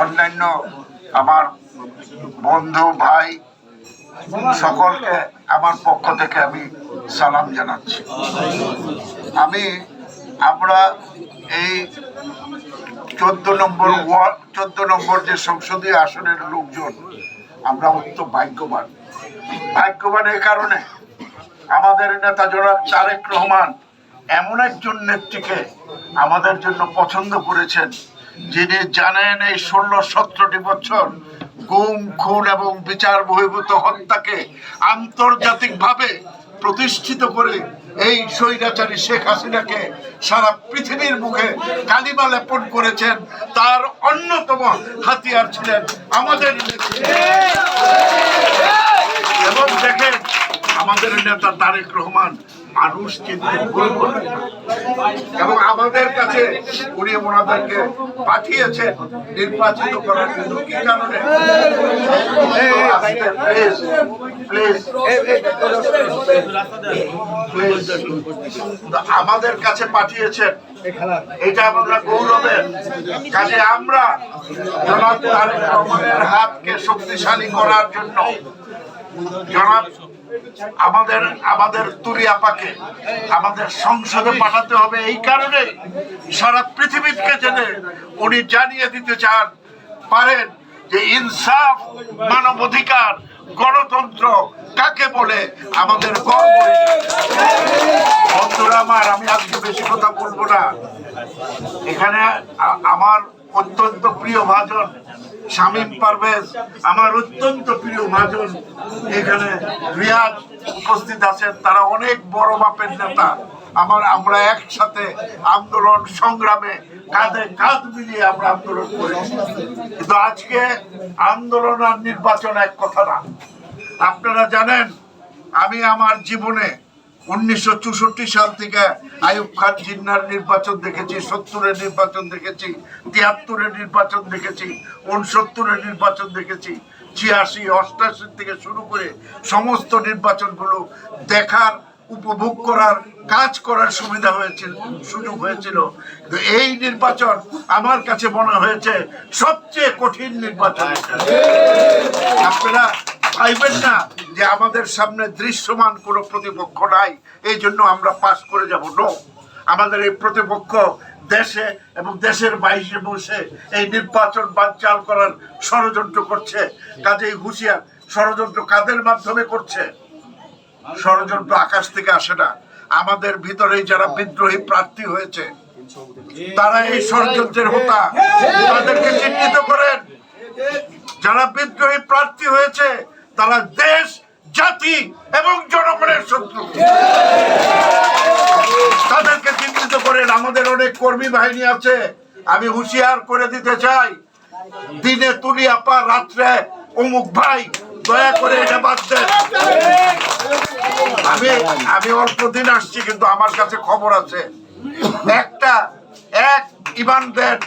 অন্যান্য আমার বন্ধু, ভাই, সকলকে আমার পক্ষ থেকে আমি সালাম জানাচ্ছি। আমি, আমরা এই চোদ্দ নম্বর ওয়ার্ড, চোদ্দ নম্বর যে সংসদীয় আসনের লোকজন, আমরা অত্যন্ত ভাগ্যবান। ভাগ্যবান এই কারণে আমাদের নেতা জনাব তারেক রহমান এমন একজন নেত্রীকে আমাদের জন্য পছন্দ করেছেন যিনি জানেন এই ষোলো সতেরোটি বছর গুম খুন এবং বিচার বহির্ভূত হত্যাকে আন্তর্জাতিকভাবে প্রতিষ্ঠিত করে এই স্বৈরাচারী শেখ হাসিনাকে সারা পৃথিবীর মুখে কালিমা লেপন করেছেন তার অন্যতম হাতিয়ার ছিলেন আমাদের এবং দেখেন আমাদের নেতা তারেক রহমান মানুষ করেন এবং আমাদের কাছে উনি ওনাদেরকে পাঠিয়েছেন নির্বাচিত করার জন্য। কি কারণে? আমাদের কাছে পাঠিয়েছেন। এটা আমরা গৌরবের কাজে আমরা জনাব তারেক রহমানের হাতকে শক্তিশালী করার জন্য জনাব আমাদের আমাদের তুরিয়াপাকে আমাদের সংসদে পাঠাতে হবে এই কারণে সারা পৃথিবীকে জেনে উনি জানিয়ে দিতে চান, পারেন যে ইনসাফ মানবাধিকার, গণতন্ত্র কাকে বলে আমাদের বন্ধুরা আমার, আমি আজকে বেশি কথা বলব না। এখানে আমার অত্যন্ত প্রিয় ভাজন শামীম পারভেজ আমার অত্যন্ত প্রিয় ভাজন এখানে রিয়াজ উপস্থিত আছেন। তারা অনেক বড় মাপের নেতা। আমার, আমরা একসাথে আন্দোলন সংগ্রামে কাঁধে কাঁধ মিলিয়ে আমরা আন্দোলন করেছি। কিন্তু আজকে আন্দোলন আর নির্বাচন এক কথা না। আপনারা জানেন, আমি আমার জীবনে উনিশশো চৌষট্টি সাল থেকে আইয়ুব খান জিন্নার নির্বাচন দেখেছি, সত্তরের নির্বাচন দেখেছি, তিয়াত্তরের নির্বাচন দেখেছি উনসত্তরের নির্বাচন দেখেছি, ছিয়াশি, অষ্টাশি থেকে শুরু করে সমস্ত নির্বাচনগুলো দেখার, উপভোগ করার, কাজ করার সুবিধা হয়েছিল, সুযোগ হয়েছিল। এই নির্বাচন আমার কাছে মনে হয়েছে সবচেয়ে কঠিন নির্বাচন। আপনারা চাইবেন না যে আমাদের সামনে দৃশ্যমান কোনো প্রতিপক্ষ নাই। এই জন্য আমরা পাশ করে যাব। নো আমাদের এই প্রতিপক্ষ দেশে এবং দেশের বাইরে বসে এই নির্বাচন বানচাল করার ষড়যন্ত্র করছে। কাজেই হুঁশিয়ার, ষড়যন্ত্র কাদের মাধ্যমে করছে? ষড়যন্ত্র আকাশ থেকে আসে না। আমাদের ভিতরে যারা বিদ্রোহী প্রার্থী হয়েছে, তারা এই ষড়যন্ত্রের হোতা। তাদেরকে চিহ্নিত করেন। যারা বিদ্রোহী প্রার্থী হয়েছে তারা দেশ, জাতি এবং জনগণের শত্রু। তাদেরকে চিহ্নিত করেন আমাদের অনেক কর্মী বাহিনী আছে। আমি হুঁশিয়ার করে দিতে চাই, দিনে তুলি আপা রাত্রে অমুক ভাই, দয়া করে এটা বাদ দেন। আমি আমি অল্প দিন আসছি, কিন্তু আমার কাছে খবর আছে। একটা, এক ইমান দেন,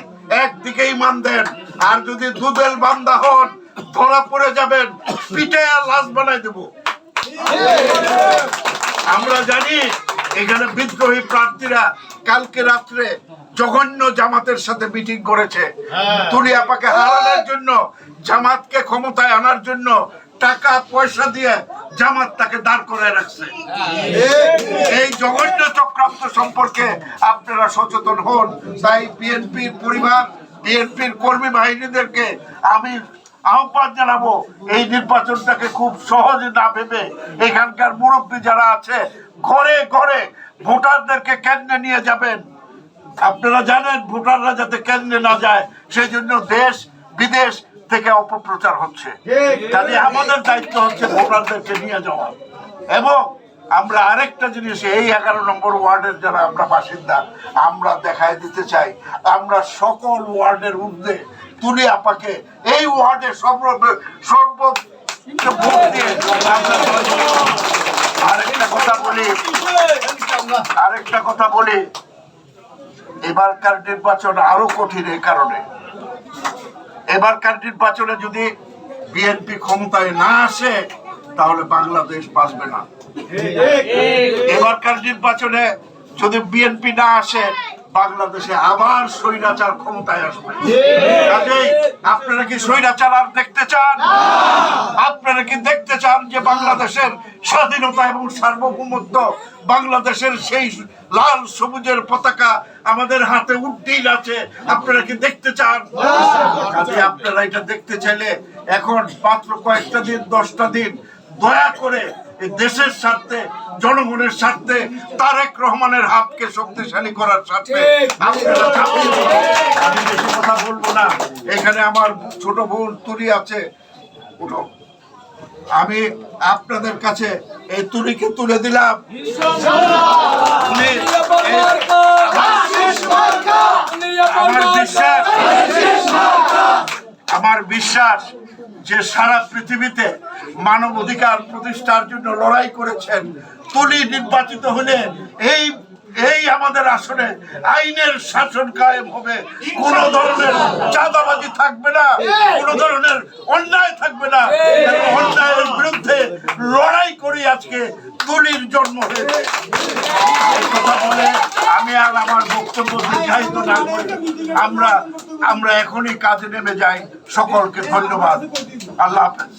একদিকে ইমান দেন, আর যদি দুদেল বান্দা হন ধরা পড়ে যাবেন পিঠে লাশ বানাই দেবো। আমরা জানি এখানে বিদ্রোহী প্রার্থীরা কালকে রাত্রে জঘন্য জামাতের সাথে মিটিং করেছে। তুলি আপাকে হারানোর জন্য জামাতকে ক্ষমতায় আনার জন্য টাকা পয়সা দিয়ে জামাত তাকে দাঁড় করে রাখছে। এই জঘন্য চক্রান্ত সম্পর্কে আপনারা সচেতন হন। তাই বিএনপির পরিবার বিএনপির কর্মী বাহিনীদেরকে আমি আহ্বান জানাব এই নির্বাচনটাকে খুব সহজে না ভেবে এখানকার মুরব্বী যারা আছে ঘরে ঘরে ভোটারদেরকে কেন্দ্রে নিয়ে যাবেন। আপনারা জানেন ভোটাররা যাতে কেন্দ্রে না যায় সেই জন্য দেশ বিদেশ থেকে অপপ্রচার হচ্ছে। কাজে আমাদের দায়িত্ব হচ্ছে ভোটারদেরকে নিয়ে যাওয়া। এবং আমরা আরেকটা জিনিস, এই এগারো নম্বর ওয়ার্ডের যারা আমরা বাসিন্দা, আমরা দেখায় দিতে চাই, আমরা সকল ওয়ার্ডের ঊর্ধ্বে তুলে আপাকে, এই ওয়ার্ডে সর্ব সর্ব দিয়ে আরেকটা কথা বলি, আরেকটা কথা বলি, এবারকার নির্বাচন আরও কঠিন এই কারণে। এবারকার নির্বাচনে যদি বিএনপি ক্ষমতায় না আসে, তাহলে বাংলাদেশ বাঁচবে না। এবারকার নির্বাচনে যদি বিএনপি না আসে, বাংলাদেশে আবার স্বৈরাচার ক্ষমতায় আসবে। কাজেই আপনারা কি স্বৈরাচার আর দেখতে চান? আপনারা কি দেখতে চান যে বাংলাদেশের স্বাধীনতা এবং সার্বভৌমত্ব বাংলাদেশের সেই লাল সবুজের পতাকা আমাদের হাতে উড্ডীন আছে? আপনারা কি দেখতে চান? কাজে আপনারা এটা দেখতে চাইলে এখন মাত্র কয়েকটা দিন, দশটা দিন দয়া করে দেশের স্বার্থে জনগণের স্বার্থে তারেক রহমানের হাতকে শক্তিশালী করার স্বার্থে আপনারা আমি বেশি কথা বলব না। এখানে আমার ছোট বোন তুলি আছে। উঠো। আমি আপনাদের কাছে এই তুলিকে তুলে দিলাম। আমার বিশ্বাস। আমার বিশ্বাস যে সারা পৃথিবীতে মানব অধিকার প্রতিষ্ঠার জন্য লড়াই করেছেন, তুলি নির্বাচিত হলে এই এই আমাদের আসনে আইনের শাসন কায়েম হবে। কোন ধরনের চাঁদাবাজি থাকবে না, কোন ধরনের অন্যায় থাকবে না। অন্যায়ের বিরুদ্ধে লড়াই করি আজকে তুলির জন্ম হয়েছে আমি আর আমার বক্তব্য দীর্ঘায়িত না করে আমরা আমরা এখনই কাজে নেমে যাই। সকলকে ধন্যবাদ। আল্লাহ হাফেজ।